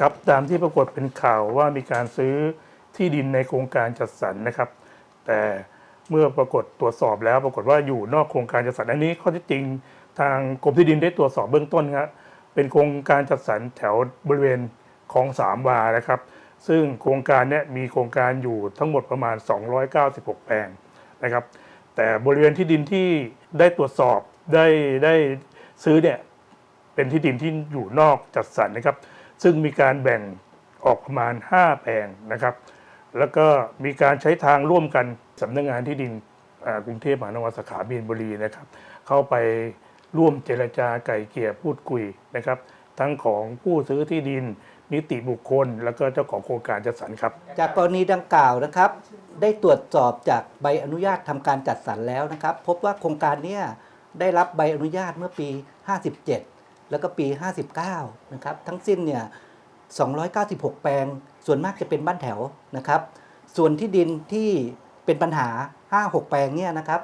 ครับตามที่ปรากฏเป็นข่าวว่ามีการซื้อที่ดินในโครงการจัดสรรนะครับ แต่เมื่อปรากฏตรวจสอบแล้วปรากฏว่าอยู่นอกโครงการจัดสรรอันนี้ข้อท็จจริงทางกรมที่ดินได้ตรวจสอบเบื้องต้นครับเป็นโครงการจัดสรรแถวบริเวณคลองสามวานะครับ ซึ่งโครงการนี้มีโครงการอยู่ทั้งหมดประมาณ 296 แปลงนะครับ แต่บริเวณที่ดินที่ได้ตรวจสอบได้ได้ซื้อเนี่ยเป็นที่ดินที่อยู่นอกจัดสรรนะครับ ซึ่งมีการแบ่งออกประมาณ 5 แปลงนะครับ แล้วก็มีการใช้ทางร่วมกันสำนักงานที่ดินกรุงเทพมหานครสาขามีนบุรีนะครับ เข้าไปร่วมเจรจาไก่เกลี่ยพูดคุยนะครับ ทั้งของผู้ซื้อที่ดินนิติบุคคล แล้วก็เจ้าของโครงการจัดสรรครับ จากกรณีดังกล่าวนะครับ ได้ตรวจสอบจากใบอนุญาตทำการจัดสรรแล้วนะครับ พบว่าโครงการเนี้ได้รับใบอนุญาตเมื่อปี 57 แล้วก็ปี 59 นะครับ ทั้งสิ้นเนี่ย 296 แปลง ส่วนมากจะเป็นบ้านแถวนะครับ ส่วนที่ดินที่เป็นปัญหา 5-6 แปลงเนี่ยนะครับ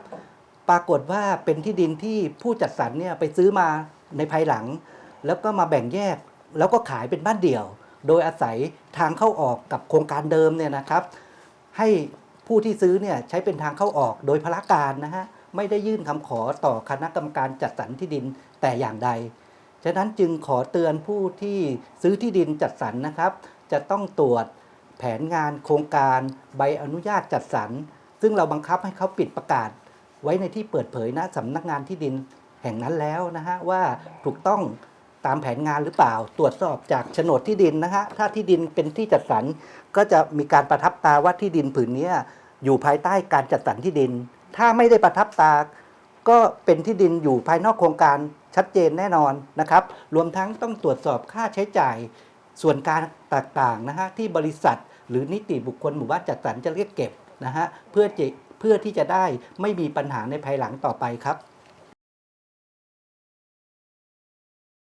ปรากฏว่าเป็นที่ดินที่ผู้จัดสรรเนี่ยไปซื้อมาในภายหลัง แล้วก็มาแบ่งแยก แล้วก็ขายเป็นบ้านเดี่ยว โดยอาศัยทางเข้าออกกับโครงการเดิมเนี่ยนะครับ ให้ผู้ที่ซื้อเนี่ยใช้เป็นทางเข้าออกโดยพละการนะฮะ ไม่ได้ยื่นคำขอต่อคณะกรรมการจัดสรรที่ดินแต่อย่างใด ฉะนั้นจึงขอเตือนผู้ที่ซื้อที่ดินจัดสรรนะครับ จะต้องตรวจแผนงานโครงการใบอนุญาตจัดสรร ซึ่งเราบังคับให้เขาปิดประกาศ ไว้ในที่เปิดเผยณสำนักงานที่ดินแห่งนั้นแล้วนะฮะว่าถูกต้องตามแผนงานหรือเปล่า ตรวจสอบจากโฉนดที่ดินนะฮะถ้าที่ดินเป็นที่จัดสรรก็จะมีการประทับตาว่าที่ดินผืนนี้อยู่ภายใต้การจัดสรรที่ดิน ถ้าไม่ได้ประทับตา ก็เป็นที่ดินอยู่ภายนอกโครงการ ชัดเจนแน่นอนนะครับ รวมทั้งต้องตรวจสอบค่าใช้จ่ายส่วนการต่างๆนะฮะที่บริษัท หรือนิติบุคคลหมู่บ้านจัดสรรจะเรียกเก็บนะฮะเพื่อเพื่อที่จะได้ไม่มีปัญหาในภายหลังต่อไปครับ